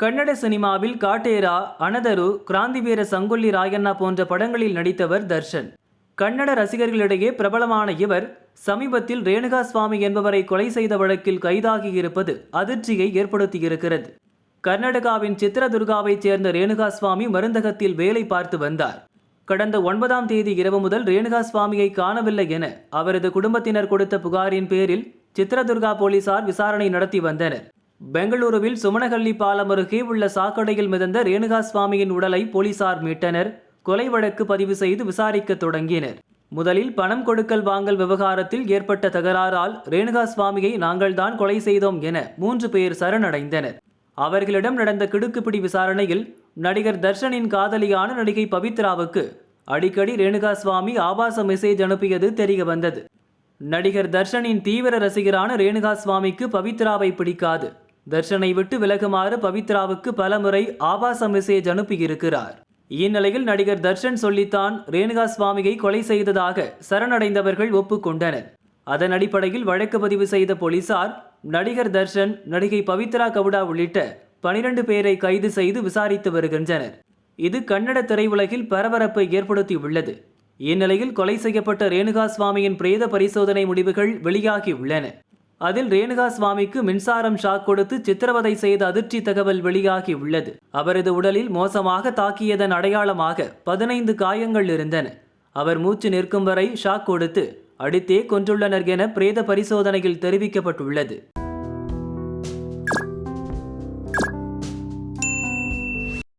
கன்னட சினிமாவில் காட்டேரா அனதரு கிராந்திவீர சங்கொல்லி ராயண்ணா போன்ற படங்களில் நடித்தவர் தர்ஷன். கன்னட ரசிகர்களிடையே பிரபலமான இவர் சமீபத்தில் ரேணுகா சுவாமி என்பவரை கொலை செய்த வழக்கில் கைதாகியிருப்பது அதிர்ச்சியை ஏற்படுத்தியிருக்கிறது கர்நாடகாவின் சித்திரதுர்காவைச் சேர்ந்த ரேணுகா சுவாமி மருந்தகத்தில் வேலை பார்த்து வந்தார். கடந்த ஒன்பதாம் தேதி இரவு முதல் ரேணுகா சுவாமியை காணவில்லை என அவரது குடும்பத்தினர் கொடுத்த புகாரின் பேரில் சித்திரதுர்கா போலீசார் விசாரணை நடத்தி வந்தனர். பெங்களூருவில் சுமனகல்லி பாலம் அருகே உள்ள சாக்கடையில் மிதந்த ரேணுகா சுவாமியின் உடலை போலீசார் மீட்டனர். கொலை வழக்கு பதிவு செய்து விசாரிக்க தொடங்கினர். முதலில் பணம் கொடுக்கல் வாங்கல் விவகாரத்தில் ஏற்பட்ட தகராறால் ரேணுகா சுவாமியை நாங்கள்தான் கொலை செய்தோம் என மூன்று பேர் சரணடைந்தனர். அவர்களிடம் நடந்த கிடுக்குப்பிடி விசாரணையில் நடிகர் தர்ஷனின் காதலியான நடிகை பவித்ராவுக்கு அடிக்கடி ரேணுகா சுவாமி ஆபாச மெசேஜ் அனுப்பியது தெரிய வந்தது. நடிகர் தர்ஷனின் தீவிர ரசிகரான ரேணுகா சுவாமிக்கு பவித்ராவை பிடிக்காது. தர்ஷனை விட்டு விலகுமாறு பவித்ராவுக்கு பலமுறை ஆபாச மெசேஜ் அனுப்பியிருக்கிறார். இந்நிலையில் நடிகர் தர்ஷன் சொல்லித்தான் ரேணுகா சுவாமியை கொலை செய்ததாக சரணடைந்தவர்கள் ஒப்புக்கொண்டனர். அதன் அடிப்படையில் வழக்கு பதிவு செய்த போலீசார் நடிகர் தர்ஷன் நடிகை பவித்ரா கவுடா உள்ளிட்ட பனிரெண்டு பேரை கைது செய்து விசாரித்து வருகின்றனர். இது கன்னட திரையுலகில் பரபரப்பை ஏற்படுத்தியுள்ளது. இந்நிலையில் கொலை செய்யப்பட்ட ரேணுகா சுவாமியின் பிரேத பரிசோதனை முடிவுகள் வெளியாகி உள்ளன அதில் ரேணுகா சுவாமிக்கு மின்சாரம் ஷாக் கொடுத்து சித்திரவதை செய்த அதிர்ச்சி தகவல் வெளியாகி உள்ளது. அவரது உடலில் மோசமாக தாக்கியதன் அடையாளமாக பதினைந்து காயங்கள் இருந்தன. அவர் மூச்சு நிற்கும் வரை ஷாக் கொடுத்து அடித்தே கொன்றுள்ளனர் என பிரேத பரிசோதனையில் தெரிவிக்கப்பட்டுள்ளது.